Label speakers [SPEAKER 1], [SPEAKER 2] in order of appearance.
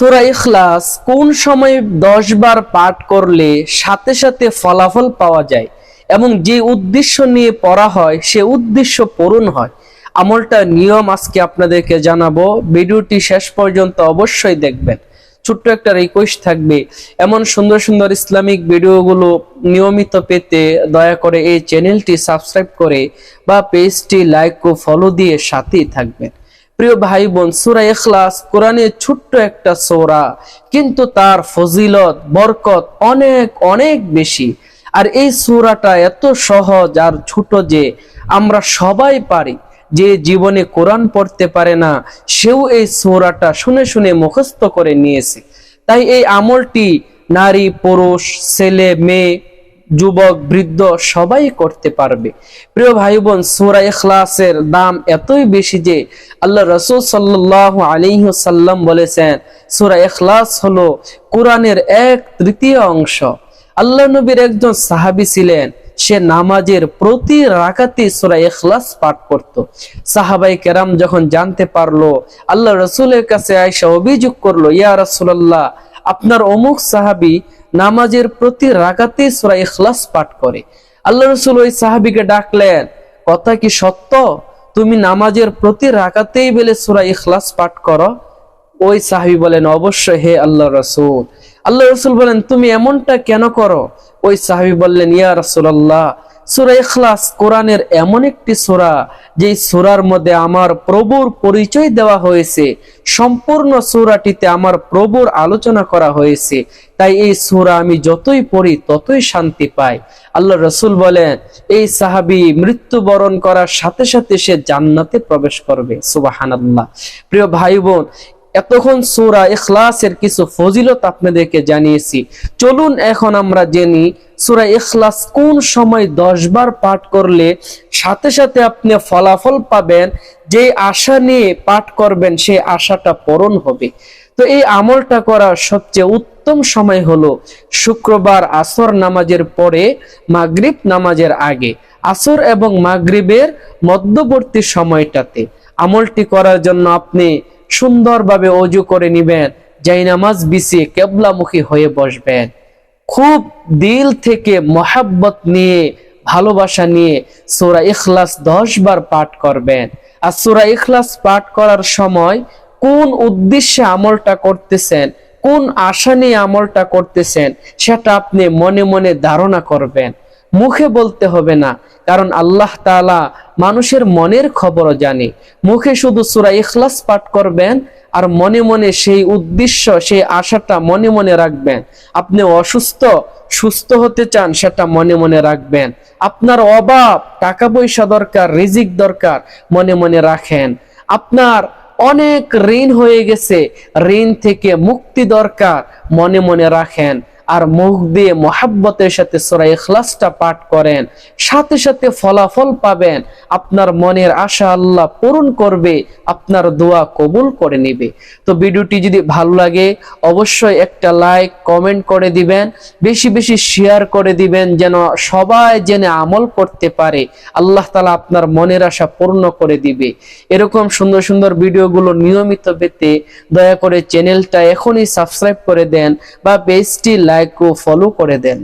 [SPEAKER 1] সুরা ইখলাস কোন সময় দশ বার পাঠ করলে সাথে সাথে ফলাফল পাওয়া যায় এবং যে উদ্দেশ্য নিয়ে পড়া হয়, সে উদ্দেশ্য পূরণ হয়? আমলটা নিয়ম আজকে আপনাদেরকে জানাব। ভিডিওটি শেষ পর্যন্ত অবশ্যই দেখবেন। ছোট্ট একটা রিকোয়েস্ট থাকবে, এমন সুন্দর সুন্দর ইসলামিক ভিডিওগুলো নিয়মিত পেতে দয়া করে এই চ্যানেলটি সাবস্ক্রাইব করে বা পেজটি লাইক ও ফলো দিয়ে সাথেই থাকবেন। প্রিয় ভাই বোন, সুরা ইখলাস কোরআনের ছোট্ট একটা সোরা, কিন্তু তার ফজিলত, বরকত অনেক অনেক বেশি। আর এই সূরাটা এত সহজ আর ছোট যে আমরা সবাই পারি, যে জীবনে কোরআন পড়তে পারে না, সেও এই সূরাটা শুনে শুনে মুখস্থ করে নিয়েছে। তাই এই আমলটি নারী, পুরুষ, ছেলে, মেয়ে যুবক, বৃদ্ধ সবাই করতে পারবে। প্রিয় ভাই বোন সুরা ইখলাসের দাম এতই বেশি যে আল্লাহ রসুল সাল্লাহ আলিহাল্লাম বলেছেন, সুরা ইখলাস হলো কোরআনের এক তৃতীয় অংশ। আল্লাহ নবীর একজন সাহাবি ছিলেন, সে নামাজের প্রতি রাকাতি সুরা এখলাস পাঠ করত। সাহাবাই কেরাম যখন জানতে পারল, আল্লাহ রসুলের কাছে আয়সা অভিযোগ করল, ইয়া রসুল্লাহ আপনার অমুক সাহাবি নামাজের প্রতি রাগাতে সুরা ইখলাস পাঠ করে। আল্লাহ রসুল ওই সাহাবিকে ডাকলেন, কথা কি সত্য? তুমি নামাজের প্রতি রাগাতেই বেলে সুরা ইখলাস পাঠ করো? ওই সাহাবি বলেন, অবশ্যই, হে আল্লাহ রসুল। আল্লাহ রসুল বলেন, তুমি এমনটা কেন করো? ওই সাহাবি বললেন, ইয়া রসুল্লাহ সুরা ইখলাস কোরআনের এমন একটি সুরা যে সুরার মধ্যে আমার পরিচয় দেওয়া হয়েছে। সম্পূর্ণ আমার আলোচনা করা হয়েছে। তাই এই সুরা আমি যতই পড়ি, ততই শান্তি পাই। আল্লাহ রসুল বলেন, এই সাহাবি মৃত্যুবরণ করার সাথে সাথে সে জান্নাতে প্রবেশ করবে। প্রিয় ভাই বোন এতক্ষণ সুরা ইখলাসের কিছু ফজিলত আপনাদেরকে জানিয়েছি। চলুন এখন আমরা জেনি সুরা ইখলাস কোন সময় দশ বার পাঠ করলে সাথে সাথে আপনি ফলাফল পাবেন, যে আশা নিয়ে পাঠ করবেন সেই আশাটা পূরণ হবে। তো এই আমলটা করার সবচেয়ে উত্তম সময় হলো শুক্রবার আসর নামাজের পরে, মাগরিব নামাজের আগে। আসর এবং মাগরিবের মধ্যবর্তী সময়টাতে। আমলটি করার জন্য আপনি সুন্দরভাবে অজু করে নিবেন, যাই নামাজ বিছিয়ে কেবলামুখী হয়ে বসবেন। খুব দিল থেকে মহাব্বত নিয়ে, ভালোবাসা নিয়ে সোরা ইখলাস দশ বার পাঠ করবেন। আর সোরা ইখলাস পাঠ করার সময় কোন উদ্দেশ্যে আমলটা করতেছেন, কোন আশা নিয়ে আমলটা করতেছেন, সেটা আপনি মনে মনে ধারণা করবেন। মুখে বলতে হবে না, কারণ আল্লাহ তালা মানুষের মনের খবরও জানে। মুখে শুধু সুরা ইখলাস পাঠ করবেন আর মনে মনে সেই উদ্দেশ্য, সেই আশাটা মনে মনে রাখবেন। আপনি অসুস্থ, সুস্থ হতে চান, সেটা মনে মনে রাখবেন। আপনার অভাব, টাকা পয়সা দরকার, রিজিক দরকার, মনে মনে রাখেন। আপনার অনেক ঋণ হয়ে গেছে, ঋণ থেকে মুক্তি দরকার, মনে মনে রাখেন। আর মুখ দিয়ে মহাব্বতের সাথে সোরা ইখলাসটা পাঠ করেন, সাথে সাথে ফলাফল পাবেন। আপনার মনের আশা আল্লাহ পূরণ করবে, আপনার দোয়া কবুল করে নেবে। তো ভিডিওটি যদি ভালো লাগে, অবশ্যই একটা লাইক, কমেন্ট করে দিবেন, বেশি বেশি শেয়ার করে দিবেন, যেন সবাই জেনে আমল করতে পারে। আল্লাহ তালা আপনার মনের আশা পূর্ণ করে দিবে। এরকম সুন্দর সুন্দর ভিডিওগুলো নিয়মিত পেতে দয়া করে চ্যানেলটা এখনই সাবস্ক্রাইব করে দেন বা পেজটি লাইক ফলো করে দেন।